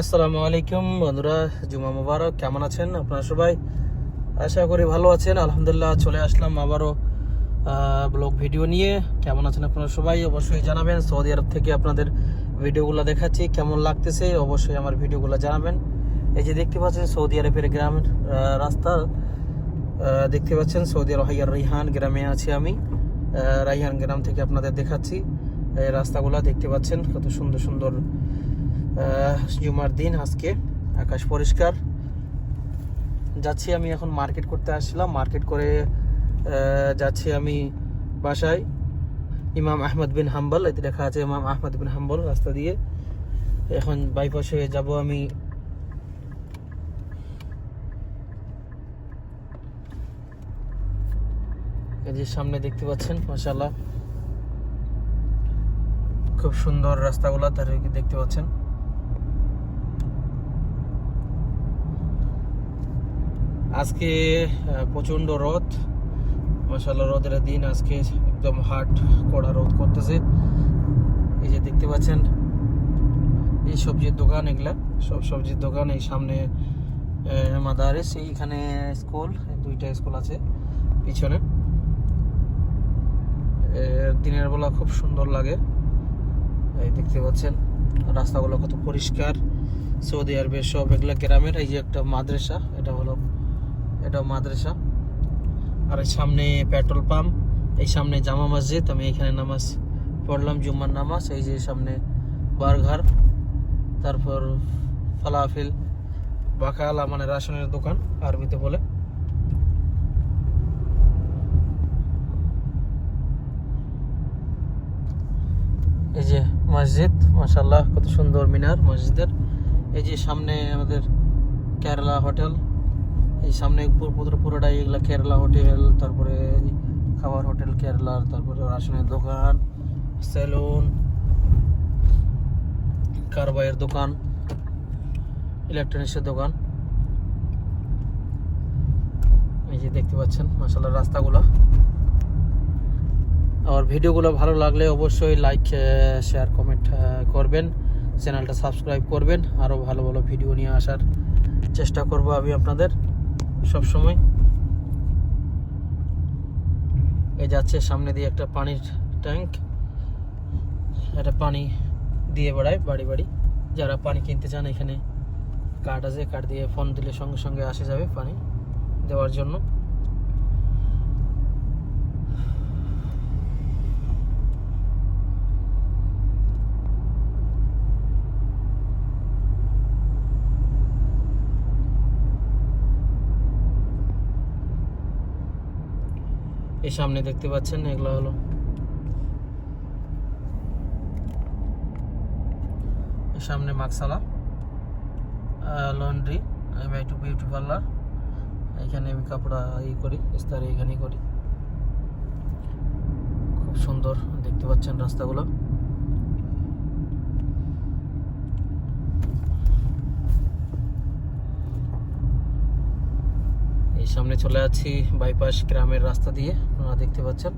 আসসালামু আলাইকুম বন্ধুরা, জুমা মুবারক, কেমন আছেন আপনারা সবাই? আশা করি ভালো আছেন, আলহামদুলিল্লাহ চলে আসলাম আবারও ব্লগ ভিডিও নিয়ে। কেমন আছেন আপনারা সবাই? অবশ্যই জানাবেন, সৌদি আরব থেকে আপনাদের ভিডিওগুলো দেখাচ্ছি, কেমন লাগতেছে অবশ্যই আমার ভিডিওগুলো জানাবেন। এই যে দেখতে পাচ্ছেন, সৌদি আরবের গ্রামের রাস্তা দেখতে পাচ্ছেন, সৌদি আরব হাইয়ার রাইহান গ্রামে আছি আমি। রাইহান গ্রাম থেকে আপনাদের দেখাচ্ছি রাস্তাগুলো দেখতে পাচ্ছেন, কত সুন্দর সুন্দর জুমার দিন আজকে। আকাশ পরিষ্কার। যাচ্ছি আমি এখন মার্কেট করতে আসছিলাম। মার্কেট করে যাচ্ছি আমি বাসায়। ইমাম আহমদ বিন হাম্বল, এতে লেখা আছে ইমাম আহমদ বিন হাম্বল, রাস্তা দিয়ে। এখন বাইপাসে যাব আমি। যে সামনে দেখতে পাচ্ছেন মাশাল্লাহ খুব সুন্দর রাস্তাগুলো, তার দেখতে পাচ্ছেন। আজকে প্রচণ্ড রোদ। মাসাল্লাহ রোদের দিন আজকে একদম হাট কড়া রোদ করতেছে। এই যে দেখতে পাচ্ছেন, এই সবজির দোকান এগুলা, সব সবজির দোকান, এই সামনে মাদারিস এইখানে স্কুল, দুইটা স্কুল আছে পিছনে। দিনের বেলা খুব সুন্দর লাগে। এই দেখতে পাচ্ছেন, রাস্তাগুলো কত পরিষ্কার। সৌদি আরবের সব এগুলা গ্রামের, এই যে একটা মাদ্রাসা, এটা হলো এটা মাদ্রাসা। আর এই সামনে পেট্রোল পাম্প, এই সামনে জামা মসজিদ, আমি এখানে নামাজ পড়লাম, জুম্মার নামাজ, এই যে সামনে বার্গার তারপর ফালাফিল, বাকালা মানে রাশনের দোকান, আরবিতে বলে। এই যে মসজিদ মাশাল্লাহ কত সুন্দর মিনার মসজিদের। এই যে সামনে আমাদের কেরালা হোটেল এই সামনে পুরো- পুরো পুরোটাই এগুলা কেরালা হোটেল, তারপরে খাবার হোটেল কেরালার তারপরে রাশনের দোকান, সেলুন, কারবাইয়ের দোকান, ইলেকট্রনিক্সের দোকান। এই যে দেখতে পাচ্ছেন মাসাল্লাহ রাস্তাগুলো। আমার ভিডিওগুলো ভালো লাগলে অবশ্যই লাইক শেয়ার কমেন্ট করবেন। চ্যানেলটা সাবস্ক্রাইব করবেন। আরও ভালো ভালো ভিডিও নিয়ে আসার চেষ্টা করব আমি আপনাদের। সব সময় এই যাচ্ছে সামনে দিয়ে একটা পানির ট্যাঙ্ক। একটা পানি দিয়ে বেড়ায় বাড়ি বাড়ি। যারা পানি কিনতে চান, এখানে কার্ড আছে, কার্ড দিয়ে ফোন দিলে সঙ্গে সঙ্গে আসে যাবে পানি দেওয়ার জন্য। এই সামনে দেখতে পাচ্ছেন এগুলো হলো। সামনে মাকসালা লন্ড্রি, আমি একটু বিউটি পার্লার এখানে আমি কাপড়া ই করি, ইস্তারি এখানেই করি। খুব সুন্দর, দেখতে পাচ্ছেন রাস্তাগুলো। এই সামনে চলে আছি বাইপাস গ্রামের রাস্তা দিয়ে আপনারা দেখতে পাচ্ছেন।